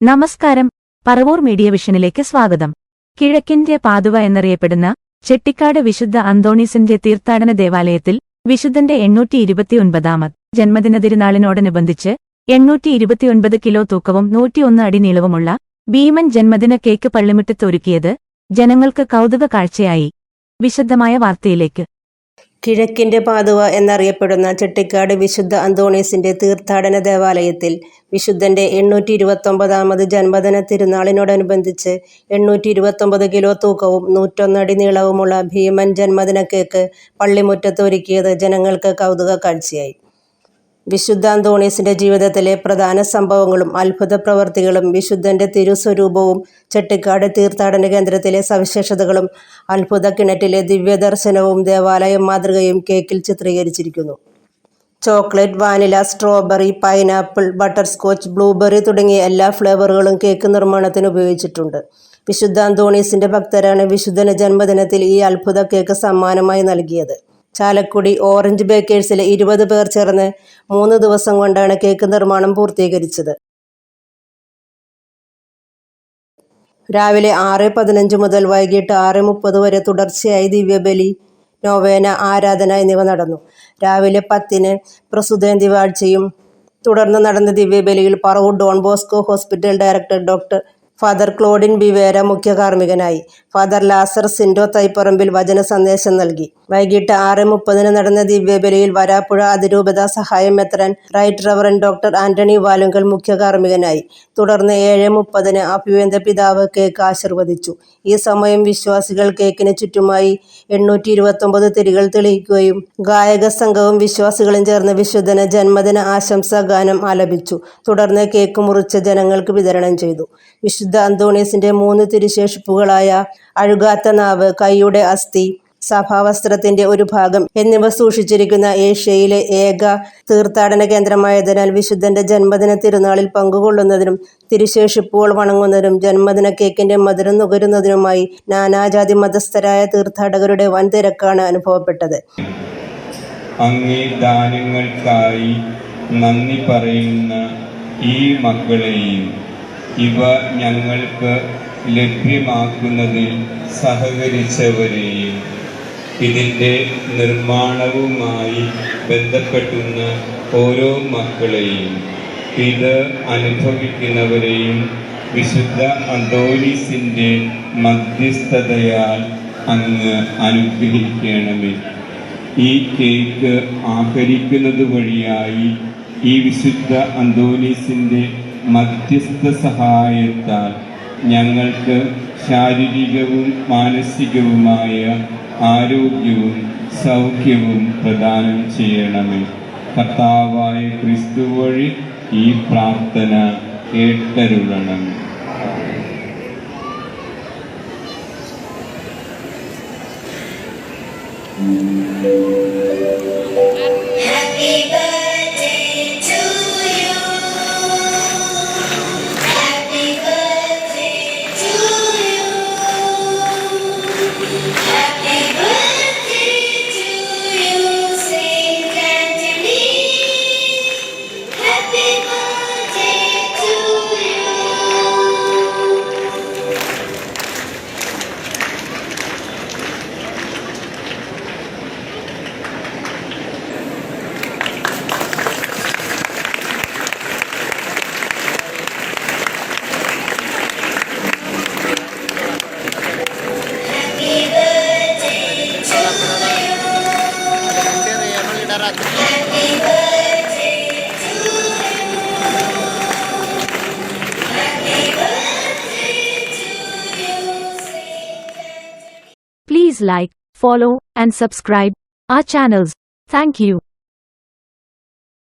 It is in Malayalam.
നമസ്കാരം. പറവൂർ മീഡിയ വിഷനിലേക്ക് സ്വാഗതം. കിഴക്കിന്റെ പാതുവ എന്നറിയപ്പെടുന്ന ചെട്ടിക്കാട് വിശുദ്ധ അന്തോണീസിന്റെ തീർത്ഥാടന ദേവാലയത്തിൽ വിശുദ്ധന്റെ എണ്ണൂറ്റി ഇരുപത്തിയൊൻപതാമത് ജന്മദിന തിരുനാളിനോടനുബന്ധിച്ച് എണ്ണൂറ്റി ഇരുപത്തിയൊൻപത് കിലോ തൂക്കവും നൂറ്റിയൊന്ന് അടി നീളവുമുള്ള ഭീമൻ ജന്മദിന കേക്ക് പള്ളിമുറ്റത്തൊരുക്കിയത് ജനങ്ങൾക്ക് കൗതുക കാഴ്ചയായി വിശദമായ വാർത്തയിലേക്ക്. കിഴക്കിന്റെ പാതുവ എന്നറിയപ്പെടുന്ന ചെട്ടിക്കാട് വിശുദ്ധ അന്തോണീസിന്റെ തീർത്ഥാടന ദേവാലയത്തിൽ വിശുദ്ധന്റെ എണ്ണൂറ്റി ഇരുപത്തൊമ്പതാമത് ജന്മദിന തിരുനാളിനോടനുബന്ധിച്ച് എണ്ണൂറ്റി ഇരുപത്തൊമ്പത് കിലോ തൂക്കവും നൂറ്റൊന്നടി നീളവുമുള്ള ഭീമൻ ജന്മദിന കേക്ക് പള്ളിമുറ്റത്ത് ഒരുക്കിയത് ജനങ്ങൾക്ക് കൗതുക കാഴ്ചയായി വിശുദ്ധ അന്തോണീസിന്റെ ജീവിതത്തിലെ പ്രധാന സംഭവങ്ങളും അത്ഭുത പ്രവർത്തികളും വിശുദ്ധന്റെ തിരുസ്വരൂപവും ചെട്ടിക്കാട് തീർത്ഥാടന കേന്ദ്രത്തിലെ സവിശേഷതകളും അത്ഭുത കിണറ്റിലെ ദിവ്യദർശനവും ദേവാലയം മാതൃകയും കേക്കിൽ ചിത്രീകരിച്ചിരിക്കുന്നു. Chocolate vanilla strawberry pineapple butterscotch blueberry തുടങ്ങിയ എല്ലാ ഫ്ലേവറുകളും കേക്ക് നിർമ്മാണത്തിന് ഉപയോഗിച്ചിട്ടുണ്ട്. വിശുദ്ധ അന്തോണീസിന്റെ ഭക്തരാണ് വിശുദ്ധന ജന്മദിനത്തിൽ ഈ അത്ഭുത കേക്ക് സമ്മാനമായി നൽകിയത്. ചാലക്കുടി ഓറഞ്ച് ബേക്കേഴ്സിലെ ഇരുപത് പേർ ചേർന്ന് മൂന്ന് ദിവസം കൊണ്ടാണ് കേക്ക് നിർമ്മാണം പൂർത്തീകരിച്ചത്. രാവിലെ ആറ് പതിനഞ്ച് മുതൽ വൈകിട്ട് ആറ് മുപ്പത് വരെ തുടർച്ചയായി ദിവ്യബലി നോവേന ആരാധന എന്നിവ നടന്നു. രാവിലെ പത്തിന് പ്രസുതേന്തി വാഴ്ചയും തുടർന്ന് നടന്ന ദിവ്യബലിയിൽ Paravur Don Bosco hospital director doctor father Claudin Bivera മുഖ്യ കാർമ്മികനായി. ഫാദർ ലാസർ സിൻഡോ തൈപ്പറമ്പിൽ വചന സന്ദേശം നൽകി. വൈകിട്ട് ആറ് മുപ്പതിന് നടന്ന ദിവ്യബലിയിൽ വരാപ്പുഴ അതിരൂപത സഹായം മെത്രൻ right reverend doctor Antony Valunkal മുഖ്യ കാർമ്മികനായി. തുടർന്ന് ഏഴ് മുപ്പതിന് അഭിവേന്ദ പിതാവ് കേക്ക് ആശീർവദിച്ചു. ഈ സമയം വിശ്വാസികൾ കേക്കിന് ചുറ്റുമായി എണ്ണൂറ്റി ഇരുപത്തൊമ്പത് തിരികൾ തെളിയിക്കുകയും ഗായക സംഘവും വിശ്വാസികളും ചേർന്ന് വിശുദ്ധന് ജന്മദിന ആശംസാ ഗാനം ആലപിച്ചു. തുടർന്ന് കേക്ക് മുറിച്ച് ജനങ്ങൾക്ക് വിതരണം ചെയ്തു. വിശുദ്ധ അന്തോണീസിന്റെ മൂന്ന് തിരുശേഷിപ്പുകളായ അഴുകാത്ത നാവ് കൈയുടെ അസ്ഥി സഭാവസ്ത്രത്തിന്റെ ഒരു ഭാഗം എന്നിവ സൂക്ഷിച്ചിരിക്കുന്ന ഏഷ്യയിലെ ഏക തീർത്ഥാടന കേന്ദ്രമായതിനാൽ വിശുദ്ധന്റെ ജന്മദിന തിരുനാളിൽ പങ്കുകൊള്ളുന്നതിനും തിരുശേഷിപ്പുകൾ വണങ്ങുന്നതിനും ജന്മദിന കേക്കിന്റെ മധുരം നുകരുന്നതിനുമായി നാനാജാതി മതസ്ഥരായ തീർത്ഥാടകരുടെ വൻ തിരക്കാണ് അനുഭവപ്പെട്ടത്. അങ്ങേ ദാനങ്ങൾക്കായി നന്ദി പറയുന്ന ഈ മക്കളെയും ഇവ ഞങ്ങൾക്ക് ലഭ്യമാക്കുന്നതിൽ സഹകരിച്ചവരെയും ഇതിന്റെ നിർമ്മാണവുമായി ബന്ധപ്പെട്ടുന്ന ഓരോ മക്കളെയും ഇത് അനുഭവിക്കുന്നവരെയും വിശുദ്ധ അന്തോലീസിന്റെ മധ്യസ്ഥതയാൽ അങ്ങ് അനുഗ്രഹിക്കണമേ. ഈ കേക്ക് ആഹരിക്കുന്നത് വഴിയായി ഈ വിശുദ്ധ അന്തോനീസിന്റെ മധ്യസ്ഥ സഹായത്താൽ ഞങ്ങൾക്ക് ശാരീരികവും മാനസികവുമായ ആരോഗ്യവും സൗഖ്യവും പ്രദാനം ചെയ്യണമേ. കർത്താവായ ക്രിസ്തു വഴി ഈ പ്രാർത്ഥന കേട്ടരുളണം Happy Please like, follow, and subscribe our channels. Thank you.